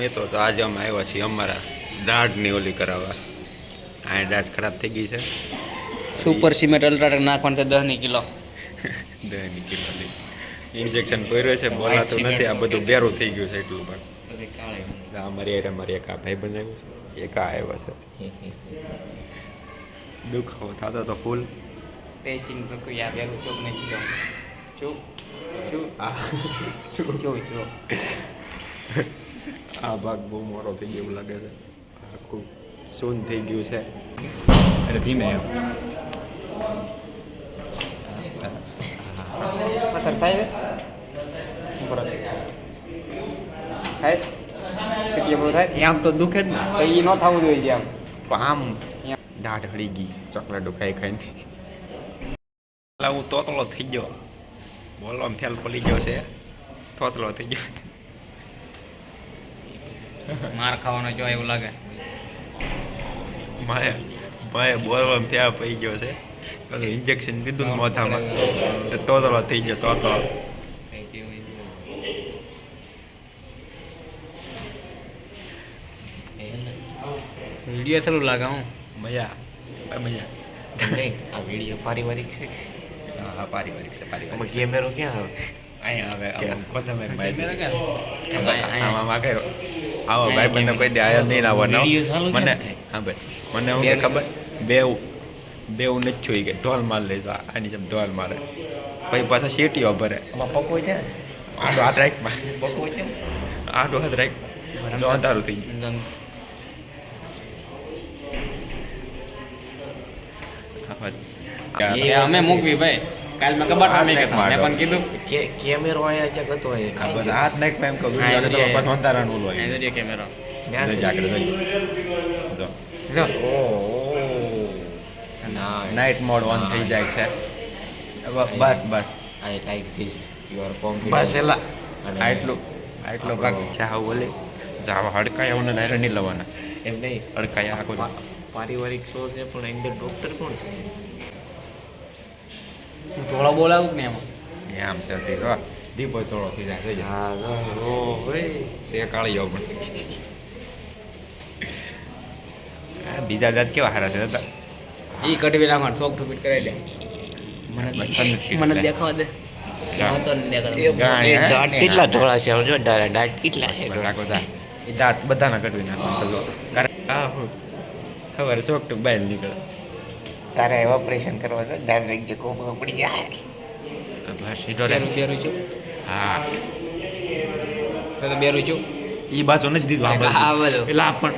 મિત્રો તો આજે અમે આવ્યા છીએ અમારા દાઢની ઓલી કરાવવા. આ દાઢ ખરાબ થઈ ગઈ છે. સુપર સિમેન્ટ અલ્ટ્રાટેક નાખવાનું છે દહની કિલો. દહની કિલોની ઇન્જેક્શન પહેર્યો છે બોલાતું નથી આ બધું બેરું થઈ ગયું છે એટલું પણ. અમારી અરે મારી એક આ ભાઈ બનાવ્યું છે એક આ આવ્યો છે. દુખાવો થતો તો ફૂલ. ટેસ્ટિંગ પ્રક્રિયા બેરું ચોક ને ચો જો ચૂ આ ચૂ ચૂ ચૂ આ ભાગ બહુ મોટો થઈ ગયો એવું લાગે છે. આખું સોન થઈ ગયું છે. એટલે ભીમે એમ. અસર થાય બરાબર. થાય? સિટી બધું થાય? આમ તો દુખે જ ને. તો એ ન થવું જોઈએ આમ પણ આમ દાઢ હળી ગઈ ચોકલેટો ખાઈ ખાઈને. હું તોતલો થઈ ગયો. બોલવામાં ફેલ પડી ગયો છે. તોતલો થઈ ગયો. માર ખાવાનો જો એવું લાગે. માએ માએ બોલવા ત્યાં પડી ગયો છે. ઇન્જેક્શન દીધું મોઢામાં તો તોતલો થઈ ગયો તો. વીડિયો સારું લાગે હું. મજા મજા. આ વીડિયો પારિવારિક છે. હા પારિવારિક છે પારિવારિક કેમેરો ક્યાં આવે? અહીંયા હવે કેમેરા ક્યાં? આમાં આમાં આવો ભાઈ બંને કોઈ દે આયો નહીં આવવાનો વીડિયો ચાલુ કેમ મને હા ભાઈ મને હું કે ખબર? બેવ બેવ નથી જોઈ કે ઢોલ માર લઈ તો આની જેમ ઢોલ મારે. પછી પાછા શેટીઓ ભરે. આમાં પકો છે? આડો હાથ રાખમાં. પકો છે? આડો હાથ રાખ. જો અંધારું થઈ ગયું. એ અમે મૂકવી ભાઈ. કાલ મેં કબાટ હાથ મેં મેં પણ કીધું કે કેમેરો આયા છે ગતો હોય બસ હાથ નાખમાં એમ કહું. વીડિયો તો બસ અંધારા નું ઓલું એ જો કેમેરો ગયું. જાગડે. જો. જો. ઓ ના નાઇટ મોડ ઓન થઈ જાય છે. બસ બસ. I like this your are બસ એલા. અને આટલું આટલો ભાગ ચા બોલે. જાવા હડકાયા ઓને નાયરા નહીં લેવાના. એમ નહીં. હડકાયા આખો પારિવારિક શો છે પણ અંદર ડોક્ટર કોણ છે? હું થોડો બોલાવું કે ને એમાં? એ આમ છે જો દીપો થોડો થઈ જાય. હા ઓ ભાઈ. સે કાળીઓ પણ બીજા દાંત કેવા હારા છે દાદા? એ કટવી નાખવાનું શોખ ટુપીટ કરાવી લે. મને મને. દેખાવા દે. કેટલા ધોળા છે જો દાંત કેટલા છે દાંત. બધાના કટવી નાખવાનું સવારે શોખ ટુક બહાર નીકળે. તારે ઓપરેશન કરવા છે દાંત રાખજે ગયો કોપો પડી જાય આ બસ સીધો રે. બેરું બેરું છું હા તો બે બેરું છું ઈ બાજુ નથી દીધું. આ બધું. એટલે આ પણ